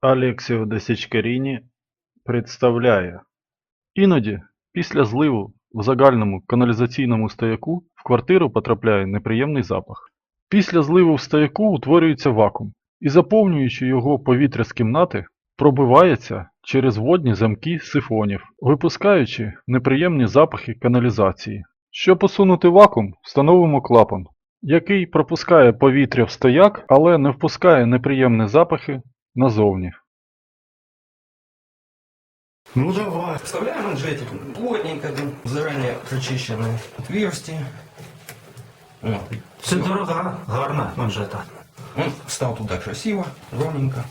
Алексіо Десячкаріні представляє Іноді, після зливу в загальному каналізаційному стояку в квартиру потрапляє неприємний запах. Після зливу в стояку утворюється вакуум, і заповнюючи його повітря з кімнати, пробивається через водні замки сифонів, випускаючи неприємні запахи каналізації. Щоб усунути вакуум, встановимо клапан, який пропускає повітря в стояк, але не впускає неприємні запахи назовні. Ну давай. Вставляем манжетик плотненько, заранее прочищенные отверстия. Вот. Це дорога, гарна манжета. Он встал туда красиво, ровненько.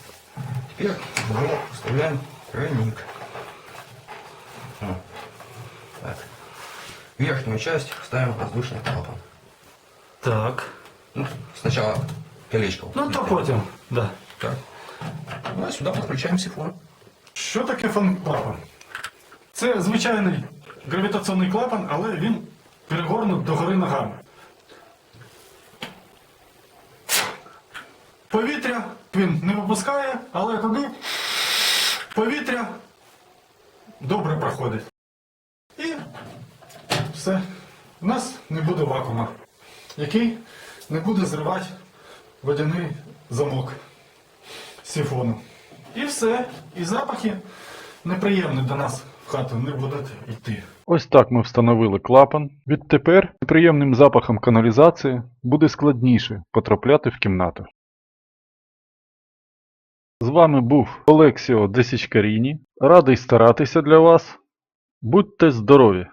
Теперь мы вставляем тройник. Вот. Так. Верхнюю часть ставим воздушный клапан. Так. Ну, сначала колечко. Ну то потім, да. Так. Ну, а сюда подключаем сифон. Що таке фан-клапан? Це звичайний гравітаційний клапан, але він перегорнут догори ногами. Повітря він не випускає, але туди повітря добре проходить. І все. У нас не буде вакуума, який не буде зривати водяний замок сифону. І все. І запахи неприємні до нас в хату не будуть йти. Ось так ми встановили клапан. Відтепер неприємним запахом каналізації буде складніше потрапляти в кімнату. З вами був Олексіо Десічкаріні. Радий старатися для вас. Будьте здорові!